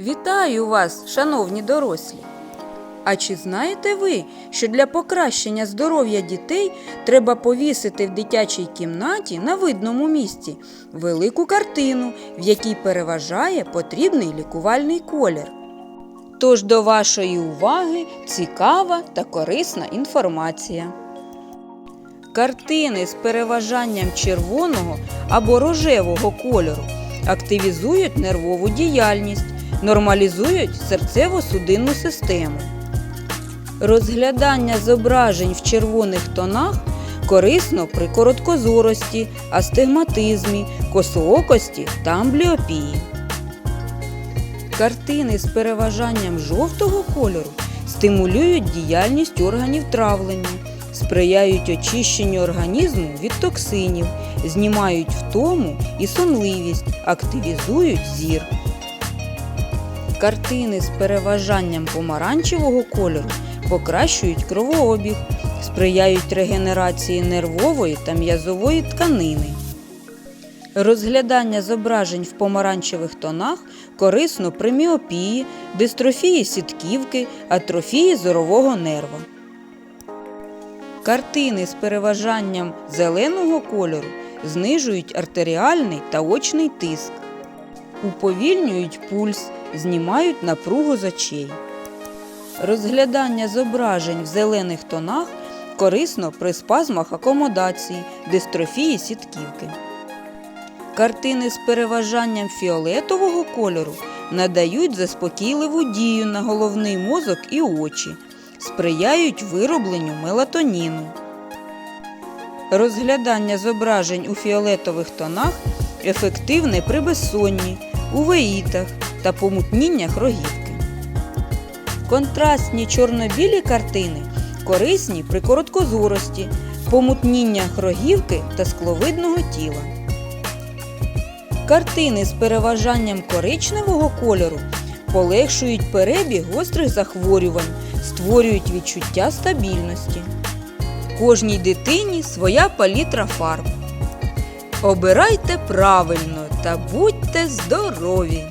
Вітаю вас, шановні дорослі! А чи знаєте ви, що для покращення здоров'я дітей треба повісити в дитячій кімнаті на видному місці велику картину, в якій переважає потрібний лікувальний колір? Тож до вашої уваги цікава та корисна інформація. Картини з переважанням червоного або рожевого кольору активізують нервову діяльність, нормалізують серцево-судинну систему. Розглядання зображень в червоних тонах корисно при короткозорості, астигматизмі, косоокості та амбліопії. Картини з переважанням жовтого кольору стимулюють діяльність органів травлення, сприяють очищенню організму від токсинів, знімають втому і сонливість, активізують зір. Картини з переважанням помаранчевого кольору покращують кровообіг, сприяють регенерації нервової та м'язової тканини. Розглядання зображень в помаранчевих тонах корисно при міопії, дистрофії сітківки, атрофії зорового нерва. Картини з переважанням зеленого кольору знижують артеріальний та очний тиск, уповільнюють пульс, знімають напругу з очей. Розглядання зображень в зелених тонах корисно при спазмах акомодації, дистрофії сітківки. Картини з переважанням фіолетового кольору надають заспокійливу дію на головний мозок і очі, сприяють виробленню мелатоніну. Розглядання зображень у фіолетових тонах ефективне при безсонні, увеїтах та помутніннях рогівки. Контрастні чорно-білі картини корисні при короткозорості, помутніннях рогівки та скловидного тіла. Картини з переважанням коричневого кольору полегшують перебіг гострих захворювань, створюють відчуття стабільності. Кожній дитині своя палітра фарб. Обирайте правильно та будьте здорові!